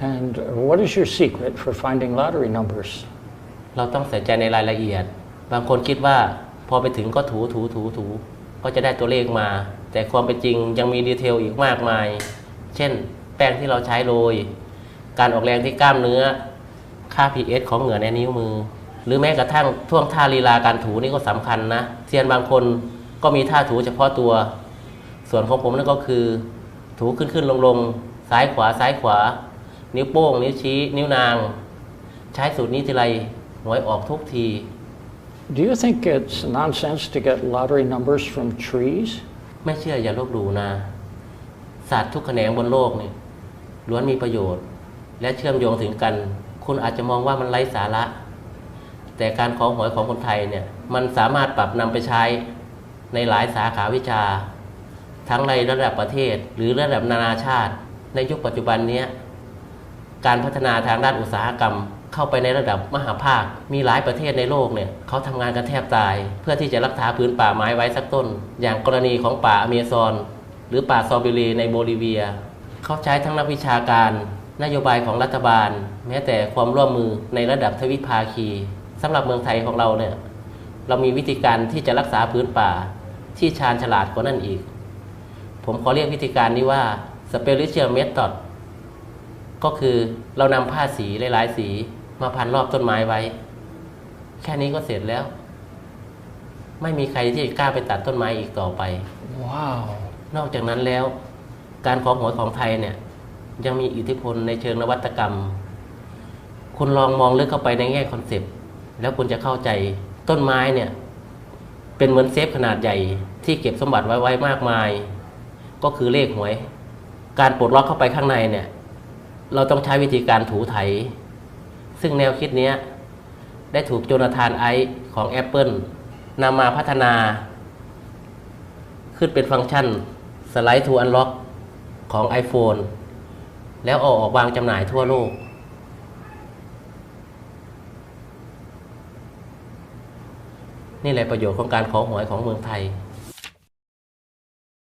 And what is your secret for finding lottery numbers? เราต้องใส่ใจในรายละเอียด บางคนคิดว่าพอไปถึงก็ถูถูถูถูก็จะได้ตัวเลขมา แต่ความเป็นจริงยังมีดีเทลอีกมากมาย เช่น แป้งที่เราใช้โรย การออกแรงที่กล้ามเนื้อ ค่า pH ของเหงื่อในนิ้วมือ หรือแม้กระทั่งท่วงท่าลีลาการถูนี่ก็สำคัญนะเซียนบางคนก็มีท่าถูเฉพาะตัว ส่วนของผมนั่นก็คือ ถูขึ้นขึ้นลงลงซ้ายขวาซ้ายขวา นิ้วโป้ง นิ้วชี้ นิ้วนาง ใช้สูตรนี้ทีไรหวยออกทุกที Do you think it's nonsense to get lottery numbers from trees? ไม่เชื่ออย่าลบหลู่นะศาสตร์ทุกแขนงบนโลกนี่ล้วนมีประโยชน์ และเชื่อมโยงถึงกัน คุณอาจจะมองว่ามันไร้สาระ แต่การขอหวยของคนไทยเนี่ยมันสามารถปรับนำไปใช้ในหลายสาขาวิชา ทั้งในระดับประเทศหรือระดับนานาชาติ ในยุคปัจจุบันเนี้ย การพัฒนาทางด้านอุตสาหกรรม เข้าไปในระดับมหาภาค มีหลายประเทศในโลกเนี่ยเขาทำงานกันแทบตาย เพื่อที่จะรักษาพื้นป่าไม้ไว้สักต้น อย่างกรณีของป่าอเมซอน หรือป่าซอบิลีในโบลิเวีย เขาใช้ทั้งนักวิชาการ นโยบายของรัฐบาล แม้แต่ความร่วมมือในระดับทวิภาคีสำหรับเมืองไทยของเราเนี่ยเรามีวิธีการที่จะรักษาพื้นป่าที่ชาญฉลาดกว่านั้นอีก ผมขอเรียกวิธีการนี้ว่า spiritual method ก็คือเรานำผ้าสีหลายๆสีมาพันรอบต้นไม้ไว้ แค่นี้ก็เสร็จแล้ว ไม่มีใครที่จะกล้าไปตัดต้นไม้อีกต่อไป Wow. นอกจากนั้นแล้ว การขอหวยของไทยเนี่ย ยังมีอิทธิพลในเชิงนวัตกรรม คุณลองมองลึกเข้าไปในแง่คอนเซปต์แล้วคุณจะเข้าใจต้นไม้เนี่ย เป็นเหมือนเซฟขนาดใหญ่ที่เก็บสมบัติไว้ไว้มากมาย ก็คือเลขหวย การปลดล็อกเข้าไปข้างในเนี่ย เราต้องใช้วิธีการถูไถ ซึ่งแนวคิดนี้ได้ถูกโจนาธานไอซ์ของ Apple นำมาพัฒนา ขึ้นเป็นฟังก์ชัน Slide to Unlock ของ iPhone แล้วเอาออกวางจำหน่ายทั่วโลก นี่แหละประโยชน์ของการขอหวยของเมืองไทย